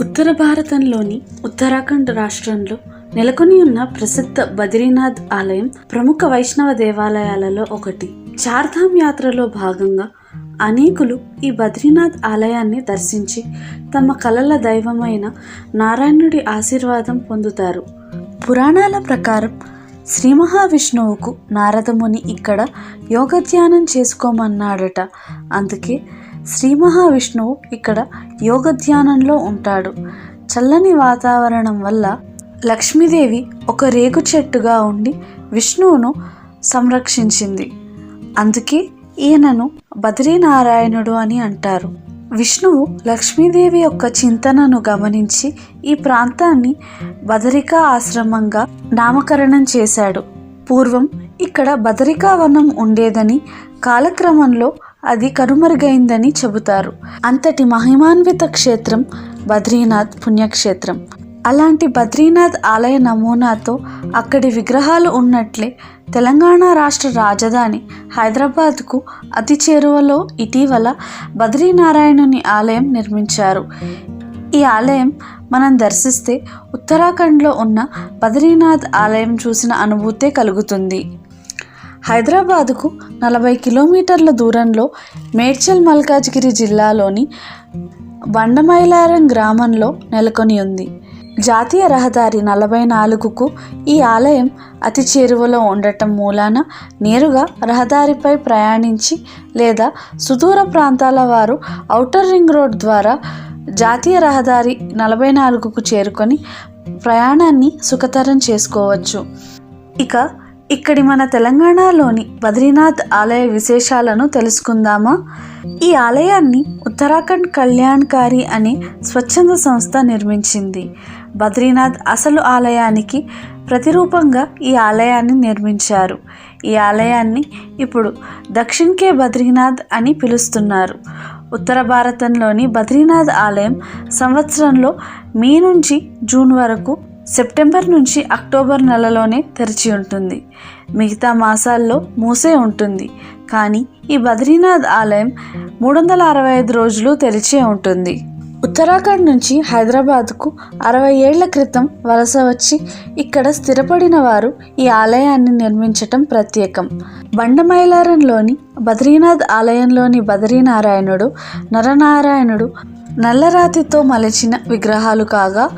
ఉత్తర భారతంలోని ఉత్తరాఖండ్ రాష్ట్రంలో నెలకొని ఉన్న ప్రసిద్ధ బద్రీనాథ్ ఆలయం ప్రముఖ వైష్ణవ దేవాలయాలలో ఒకటి. చార్ధామ్ యాత్రలో భాగంగా అనేకులు ఈ బద్రీనాథ్ ఆలయాన్ని దర్శించి తమ కలల దైవమైన నారాయణుడి ఆశీర్వాదం పొందుతారు. పురాణాల ప్రకారం శ్రీ మహావిష్ణువుకు నారదముని ఇక్కడ యోగధ్యానం చేసుకోమన్నాడట. అందుకే శ్రీ మహావిష్ణువు ఇక్కడ యోగధ్యానంలో ఉంటాడు. చల్లని వాతావరణం వల్ల లక్ష్మీదేవి ఒక రేగు చెట్టుగా ఉండి విష్ణువును సంరక్షించింది. అందుకే ఈయనను బద్రీనారాయణుడు అని అంటారు. విష్ణువు లక్ష్మీదేవి యొక్క చింతనను గమనించి ఈ ప్రాంతాన్ని బదరికా ఆశ్రమంగా నామకరణం చేశాడు. పూర్వం ఇక్కడ బదరికావనం ఉండేదని కాలక్రమంలో అది కనుమరుగైందని చెబుతారు. అంతటి మహిమాన్విత క్షేత్రం బద్రీనాథ్ పుణ్యక్షేత్రం. అలాంటి బద్రీనాథ్ ఆలయ నమూనాతో అక్కడి విగ్రహాలు ఉన్నట్లే తెలంగాణ రాష్ట్ర రాజధాని హైదరాబాద్కు అతి చేరువలో ఇటీవల బద్రీనారాయణుని ఆలయం నిర్మించారు. ఈ ఆలయం మనం దర్శిస్తే ఉత్తరాఖండ్లో ఉన్న బద్రీనాథ్ ఆలయం చూసిన అనుభూతే కలుగుతుంది. హైదరాబాదుకు నలభై కిలోమీటర్ల దూరంలో మేడ్చల్ మల్కాజ్గిరి జిల్లాలోని బండమైలారం గ్రామంలో నెలకొని ఉంది. జాతీయ రహదారి నలభై నాలుగుకు ఈ ఆలయం అతి చేరువలో ఉండటం మూలాన నేరుగా రహదారిపై ప్రయాణించి లేదా సుదూర ప్రాంతాల వారు ఔటర్ రింగ్ రోడ్ ద్వారా జాతీయ రహదారి నలభై నాలుగుకు చేరుకొని ప్రయాణాన్ని సుఖతరం చేసుకోవచ్చు. ఇక ఇక్కడి మన తెలంగాణలోని బద్రీనాథ్ ఆలయ విశేషాలను తెలుసుకుందామా? ఈ ఆలయాన్ని ఉత్తరాఖండ్ కళ్యాణ్కారి అనే స్వచ్ఛంద సంస్థ నిర్మించింది. బద్రీనాథ్ అసలు ఆలయానికి ప్రతిరూపంగా ఈ ఆలయాన్ని నిర్మించారు. ఈ ఆలయాన్ని ఇప్పుడు దక్షిణ్ కే బద్రీనాథ్ అని పిలుస్తున్నారు. ఉత్తర భారతంలోని బద్రీనాథ్ ఆలయం సంవత్సరంలో మే నుంచి జూన్ వరకు సెప్టెంబర్ నుంచి అక్టోబర్ నెలలోనే తెరిచి ఉంటుంది. మిగతా మాసాల్లో మూసే ఉంటుంది. కానీ ఈ బద్రీనాథ్ ఆలయం మూడు వందల అరవై ఐదు రోజులు తెరిచే ఉంటుంది. ఉత్తరాఖండ్ నుంచి హైదరాబాద్కు అరవై ఏళ్ళ క్రితం వలస వచ్చి ఇక్కడ స్థిరపడిన వారు ఈ ఆలయాన్ని నిర్మించటం ప్రత్యేకం. బండమైలారంలోని బద్రీనాథ్ ఆలయంలోని బద్రీనారాయణుడు నరనారాయణుడు నల్లరాతితో మలిచిన విగ్రహాలు కాగా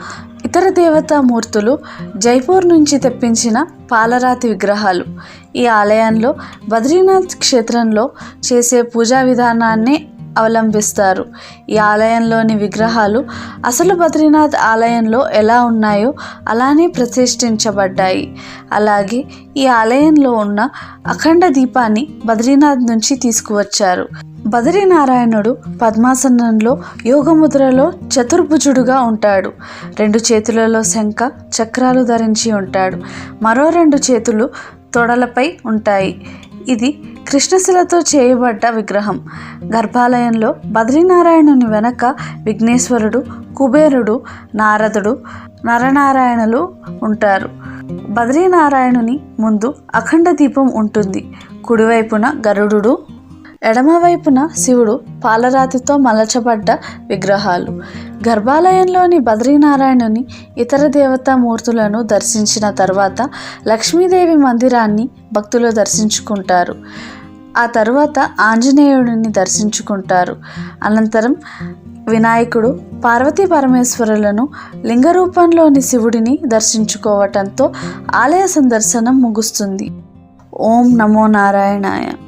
ఇతర దేవతామూర్తులు జైపూర్ నుంచి తెప్పించిన పాలరాతి విగ్రహాలు. ఈ ఆలయంలో బద్రీనాథ్ క్షేత్రంలో చేసే పూజా విధానాన్ని అవలంబిస్తారు. ఈ ఆలయంలోని విగ్రహాలు అసలు బద్రీనాథ్ ఆలయంలో ఎలా ఉన్నాయో అలానే ప్రతిష్ఠించబడ్డాయి. అలాగే ఈ ఆలయంలో ఉన్న అఖండ దీపాన్ని బద్రీనాథ్ నుంచి తీసుకువచ్చారు. బద్రీనారాయణుడు పద్మాసనంలో యోగముద్రలో చతుర్భుజుడుగా ఉంటాడు. రెండు చేతులలో శంఖ చక్రాలు ధరించి ఉంటాడు. మరో రెండు చేతులు తొడలపై ఉంటాయి. ఇది కృష్ణశిలతో చేయబడ్డ విగ్రహం. గర్భాలయంలో బద్రీనారాయణుని వెనక విఘ్నేశ్వరుడు కుబేరుడు నారదుడు నరనారాయణులు ఉంటారు. బద్రీనారాయణుని ముందు అఖండ దీపం ఉంటుంది. కుడివైపున గరుడు ఎడమవైపున శివుడు పాలరాతితో మలచబడ్డ విగ్రహాలు. గర్భాలయంలోని బద్రీనారాయణుని ఇతర దేవతామూర్తులను దర్శించిన తర్వాత లక్ష్మీదేవి మందిరాన్ని భక్తులు దర్శించుకుంటారు. ఆ తరువాత ఆంజనేయుడిని దర్శించుకుంటారు. అనంతరం వినాయకుడు పార్వతీ పరమేశ్వరులను లింగ రూపంలోని శివుడిని దర్శించుకోవటంతో ఆలయ సందర్శనం ముగుస్తుంది. ఓం నమో నారాయణాయ.